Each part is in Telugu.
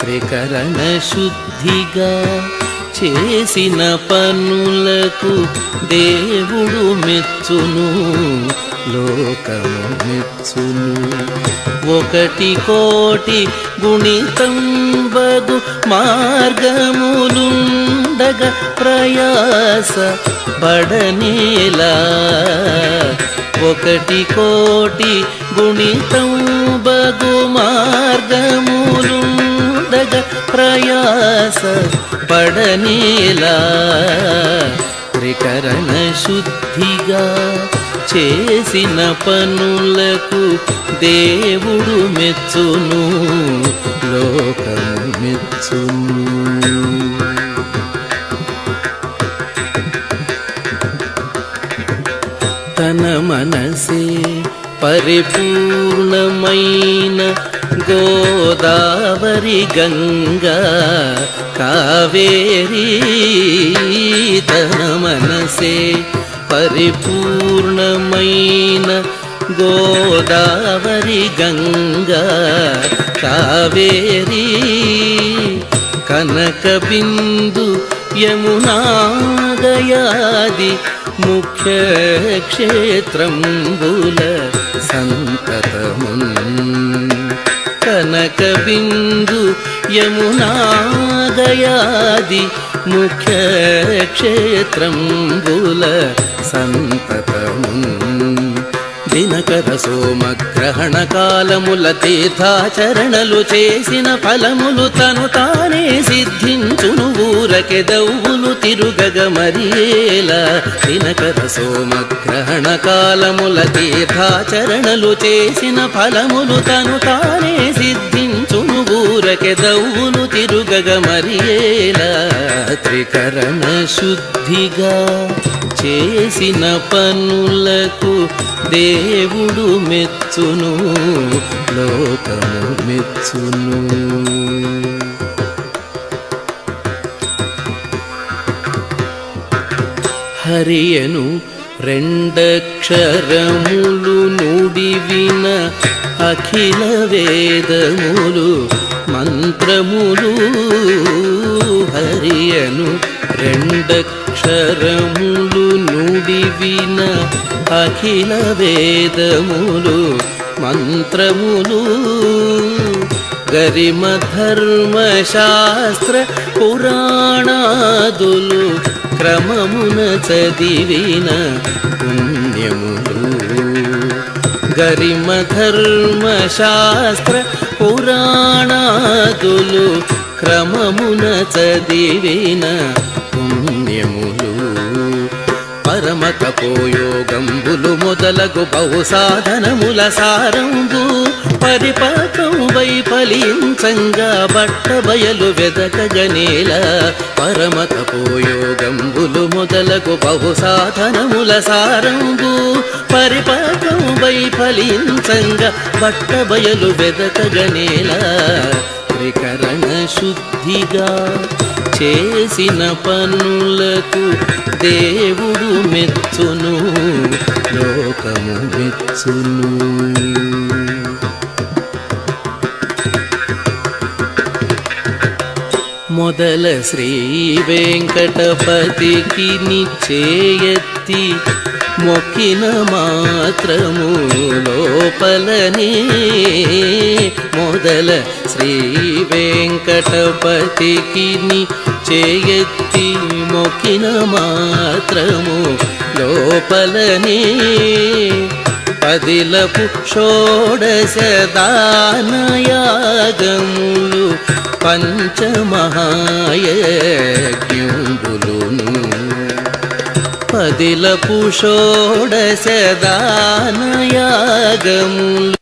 త్రికరణ శుద్ధిగా చేసిన పనులకు దేవుడు మెచ్చును లోకము మెచ్చును. ఒకటి కోటి గుణితం బగు మార్గములుండగ ప్రయాస పడనేలా. ఒకటి కోటి గుణితం బగు మార్గములుండగ ప్రయాస పడనేలా త్రికరణ శుద్ధిగా చేసిన పనులకు దేవుడు మెచ్చును పరిపూర్ణమైన గోదావరి గంగా కావేరీ తన మనసే. పరిపూర్ణమైన గోదావరి గంగా కావేరీ కనకబిందు యమునాదయాది ముఖ్య క్షేత్రంబుల సంతతమున్. కనక బిందు యమునా ముఖ్య క్షేత్రంబుల సంతతమున్. దినకర సోమగ్రహణ కాలముల తీర్థాచరణలు చేసిన ఫలములు తను తానే సిద్ధించును ఊరకె దౌవులు తిరుగగ మరియేలా. దినకర సోమగ్రహణ కాలముల తీర్థాచరణలు చేసిన ఫలములు తను తానే సిద్ధించును ఊరకె దౌవులు తిరుగగ మరియేలా. త్రికరణ శుద్ధిగా చేసిన పనులకు దేవుడు మెచ్చును లోకము మెచ్చును. హరియను రెండక్షరములు నుడివిన అఖిల వేదములు మంత్రములు. హరియను రెండక్షరములు నుడివిన అఖిల వేదములు మంత్రములు. గరిమ ధర్మ శాస్త్ర పురాణాదులు క్రమమున చదివిన పుణ్యములు. గరిమ ధర్మ శాస్త్ర పురాణాదులు క్రమమున చదివిన పుణ్యములు పరమతపోయోగంబులు మొదలగు బహు సాధనముల సారంబు పరిపాకం వై ఫలించంగా బట్ట బయలు వెదకగనేల పరమ తపోయోగంబులు మొదలగు బహు సాధనముల సారంబు పరిపాకం వై ఫలించంగా బట్ట బయలు వెదకగనేల కార్యకరణ శుద్ధిగా చేసిన పనులకు దేవుడు మెచ్చును లోకము మెచ్చును. మొదల శ్రీ వెంకటపతికి నిశ్చేయత్తి మొక్కిన మాత్రము లోపలనే. మొదల శ్రీ వెంకటపతికి నిశ్చేయత్తి మొక్కిన మాత్రము లోపలనే. పదిలపు షోడశదానయాగములు పంచమహాయ పదిలపు పుషోడశదానయాగములు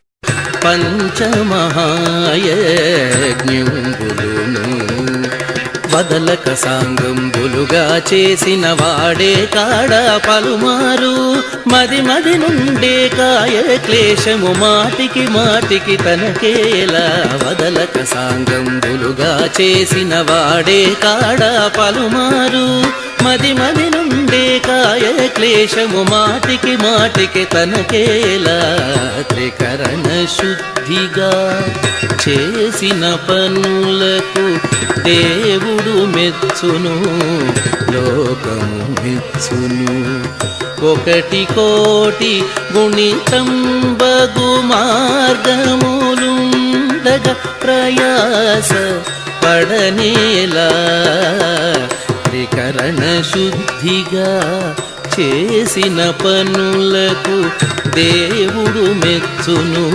పంచమహాయజ్ఞంబులును పంచమహాయజ్ఞులును వదలక సాంగంబులుగా చేసిన వాడే కాడ పలుమారు. మది మది నుండే కాయ క్లేశము మాటికి మాటికి తనకేలా వదలక సాంగంబులుగా చేసిన వాడే కాడ పలుమారు. మది మది నుండే కాయ క్లేశము మాటికి మాటికి తనకేలా త్రికరణ శుద్ధిగా చేసిన పనులకు దేవుడు మెచ్చును లోకము మెచ్చును. ఒకటి కోటి గుణితంబగు మార్గములుండగ ప్రయాస పడనేలా కరణ శుద్ధిగా చేసిన పనులకు దేవుడు మెచ్చును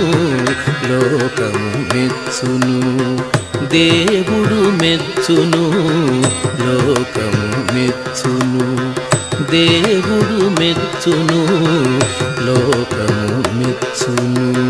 లోకము మెచ్చును. దేవుడు మెచ్చును లోకము మెచ్చును. దేవుడు మెచ్చును లోకము మెచ్చును.